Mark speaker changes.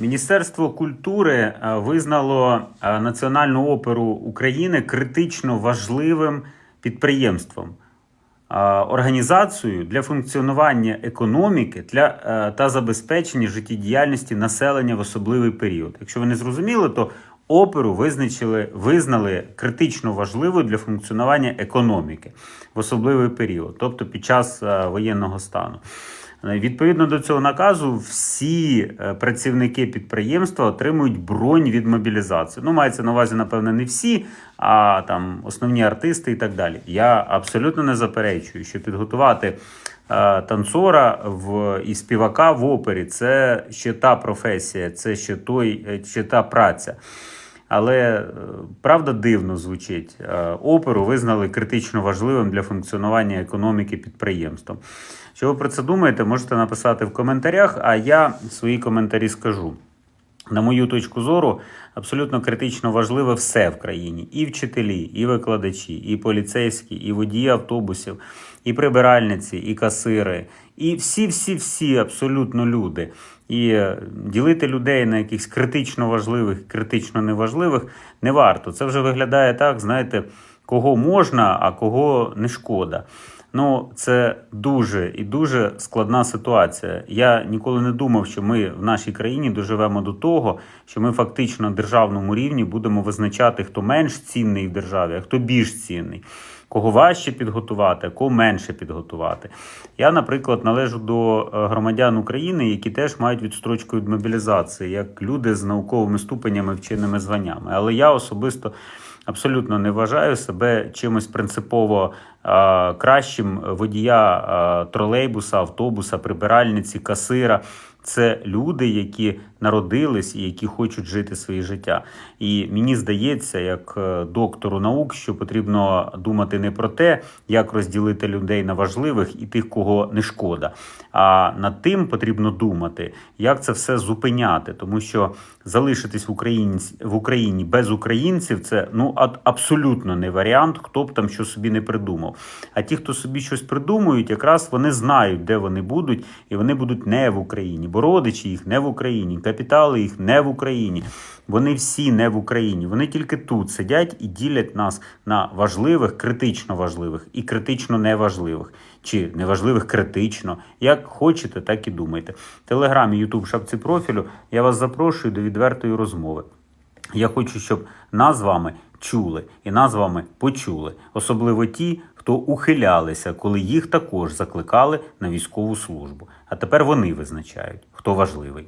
Speaker 1: Міністерство культури е, визнало е, Національну оперу України критично важливим підприємством, е, організацією для функціонування економіки для, та забезпечення життєдіяльності населення в особливий період. Якщо ви не зрозуміли, то оперу визначили, визнали критично важливою для функціонування економіки в особливий період, тобто під час воєнного стану. Е, Відповідно до цього наказу, всі е, працівники підприємства отримують бронь від мобілізації. Ну, мається на увазі, напевно, не всі, а там основні артисти і так далі. Я абсолютно не заперечую, що підготувати е, танцора в, і співака в опері це ще та професія, це ще, той, ще та праця. Але е, правда дивно звучить. Е, Оперу визнали критично важливим для функціонування економіки підприємством. Що ви про це думаєте, можете написати в коментарях, а я свої коментарі скажу. На мою точку зору, абсолютно критично важливе все в країні: і вчителі, і викладачі, і поліцейські, і водії автобусів, і прибиральниці, і касири, і всі-всі-всі абсолютно люди. І е, ділити людей на якихось критично важливих, критично неважливих не варто. Це вже виглядає так, знаєте, кого можна, а кого не шкода. Ну, це дуже і дуже складна ситуація. Я ніколи не думав, що ми в нашій країні доживемо до того, що ми фактично на державному рівні будемо визначати, хто менш цінний в державі, а хто більш цінний. Кого важче підготувати, а кого менше підготувати. Я, наприклад, належу до е, громадян України, які теж мають відстрочку від мобілізації, як люди з науковими ступенями, вченими званнями. Але я особисто абсолютно не вважаю себе чимось принципово кращим водія тролейбуса, автобуса, прибиральниці, касира. Це люди, які народились і які хочуть жити своє життя. І мені здається, як е, доктору наук, що потрібно думати не про те, як розділити людей на важливих і тих, кого не шкода. А над тим потрібно думати, як це все зупиняти, тому що залишитись в Україні в Україні без українців це ну абсолютно не варіант, хто б там що собі не придумав. А ті, хто собі щось придумують, якраз вони знають, де вони будуть, і вони будуть не в Україні, бо родичі їх не в Україні, капітали їх не в Україні. Вони всі не в Україні. Вони тільки тут сидять і ділять нас на важливих, критично важливих і критично неважливих. Чи неважливих критично. Як хочете, так і думайте. В Телеграмі, Ютуб, шапці профілю я вас запрошую до відвертої розмови. Я хочу, щоб нас з вами чули і назвами почули, особливо ті, хто ухилялися, коли їх також закликали на військову службу. А тепер вони визначають, хто важливий.